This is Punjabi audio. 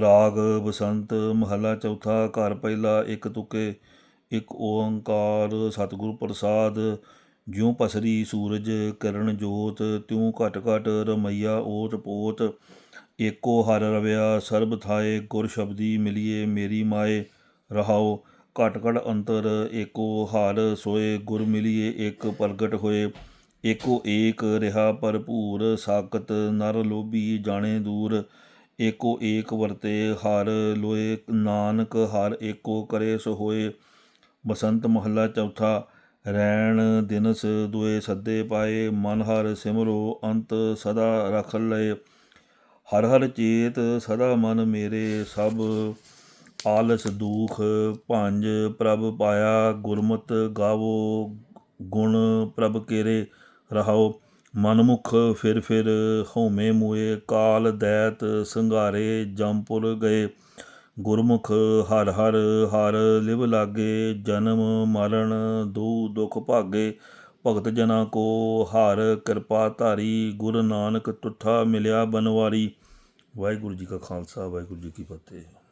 ਰਾਗ ਬਸੰਤ ਮਹੱਲਾ ਚੌਥਾ ਘਰ ਪਹਿਲਾ ਇੱਕ ਤੁਕੇ, ਇੱਕ ਓੰਕਾਰ ਸਤਿਗੁਰ ਪ੍ਰਸਾਦ। ਜਿਉ ਪਸਰੀ ਸੂਰਜ ਕਿਰਨ ਜੋਤ, ਤਿਉ ਘਟ ਘਟ ਰਮਈਆ ਓਟ ਪੋਤ। ਏਕੋ ਹਰ ਰਵਿਆ, ਸਰਬ ਥਾਏ ਗੁਰ ਸ਼ਬਦੀ ਮਿਲੀਏ ਮੇਰੀ ਮਾਏ। ਰਹਾਓ ਘਟ ਘਟ ਅੰਤਰ, ਏਕੋ ਹਰ ਸੋਏ, ਗੁਰ ਮਿਲੀਏ ਇੱਕ ਪ੍ਰਗਟ ਹੋਏ। ਏਕੋ ਏਕ ਰਿਹਾ ਭਰਪੂਰ ਸਾਕਤ ਨਰ ਲੋਭੀ ਜਾਣੇ ਦੂਰ। ਏਕੋ ਏਕ ਵਰਤੇ ਹਰ ਲੋਏ, ਨਾਨਕ ਹਰ ਏਕੋ ਕਰੇ ਸੋ ਹੋਏ ਬਸੰਤ ਮਹੱਲਾ ਚੌਥਾ, ਰੈਣ ਦਿਨਸ ਦੁਏ ਸੱਦੇ ਪਾਏ। ਮਨ ਹਰ ਸਿਮਰੋ, ਅੰਤ ਸਦਾ ਰਖ ਲਏ। ਹਰ ਹਰ ਚੇਤ ਸਦਾ ਮਨ ਮੇਰੇ। ਸਭ ਆਲਸ ਦੂਖ ਭੰਜ ਪ੍ਰਭ ਪਾਇਆ। ਗੁਰਮਤ ਗਾਵੋ, ਗੁਣ ਪ੍ਰਭ ਕੇਰੇ ਰਹਾਓ। ਮਨਮੁਖ ਫਿਰ ਫਿਰ ਹਉਮੈ ਮੂਏ, ਕਾਲ ਦੈਤ ਸੰਘਾਰੇ ਜੰਪੁਰ ਗਏ। ਗੁਰਮੁਖ ਹਰ ਹਰ ਹਰ ਲਿਵ ਲਾਗੇ, ਜਨਮ ਮਰਨ ਦੂ ਦੁਖ ਭਾਗੇ। ਭਗਤ ਜਨਾ ਕੋ ਹਰ ਕਿਰਪਾ ਧਾਰੀ, ਗੁਰੂ ਨਾਨਕ ਤੁਠਾ ਮਿਲਿਆ ਬਨਵਾਰੀ। ਵਾਹਿਗੁਰੂ ਜੀ ਕਾ ਖਾਲਸਾ, ਵਾਹਿਗੁਰੂ ਜੀ ਕੀ ਫਤਿਹ।